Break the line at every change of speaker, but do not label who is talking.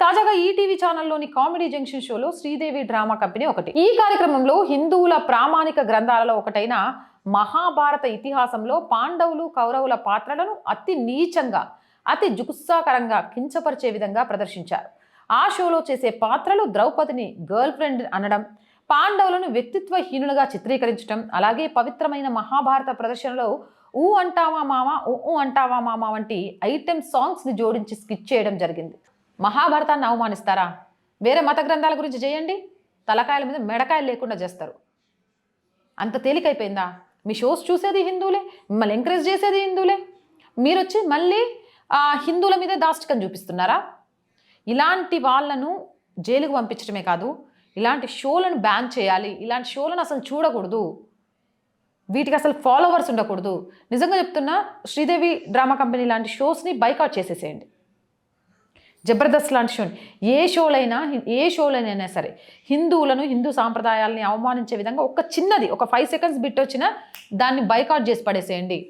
తాజాగా ETV ఛానల్లోని comedy junction షోలో Sridevi drama company ఒకటి. ఈ కార్యక్రమంలో హిందువుల ప్రామాణిక గ్రంథాలలో ఒకటైన మహాభారత ఇతిహాసంలో పాండవులు కౌరవుల పాత్రలను అతి నీచంగా అతి జుగుత్సాకరంగా కించపరిచే విధంగా ప్రదర్శించారు. ఆ షోలో చేసే పాత్రలు ద్రౌపదిని గర్ల్ ఫ్రెండ్ అనడం పాండవులను వ్యక్తిత్వహీనులుగా చిత్రీకరించడం అలాగే పవిత్రమైన మహాభారత ప్రదర్శనలో ఊ అంటావా మామ ఊ అంటావా మామ వంటి ఐటెం సాంగ్స్ని జోడించి స్కిచ్ చేయడం జరిగింది. మహాభారతాన్ని అవమానిస్తారా? వేరే మత గ్రంథాల గురించి చేయండి. తలకాయల మీద మెడకాయలు లేకుండా చేస్తారు. అంత తేలికైపోయిందా? మీ షోస్ చూసేది హిందువులే మిమ్మల్ని ఎంకరేజ్ చేసేది హిందువులే. మీరు వచ్చి మళ్ళీ ఆ హిందువుల మీదే దాష్టికం చూపిస్తున్నారా? ఇలాంటి వాళ్ళను జైలుకు పంపించడమే కాదు ఇలాంటి షోలను బ్యాన్ చేయాలి ఇలాంటి షోలను అసలు చూడకూడదు. వీటికి అసలు ఫాలోవర్స్ ఉండకూడదు. నిజంగా చెప్తున్నా శ్రీదేవి డ్రామా కంపెనీ లాంటి షోస్ని బైకాట్ చేసేసేయండి. జబర్దస్త్ లాంటి షో ఏ షోలైనా ఏ షోలైనా సరే హిందువులను హిందూ సాంప్రదాయాలని అవమానించే విధంగా ఒక చిన్నది ఒక ఫైవ్ సెకండ్స్ బిట్ వచ్చినా దాన్ని బైకాట్ చేసి పడేసేయండి.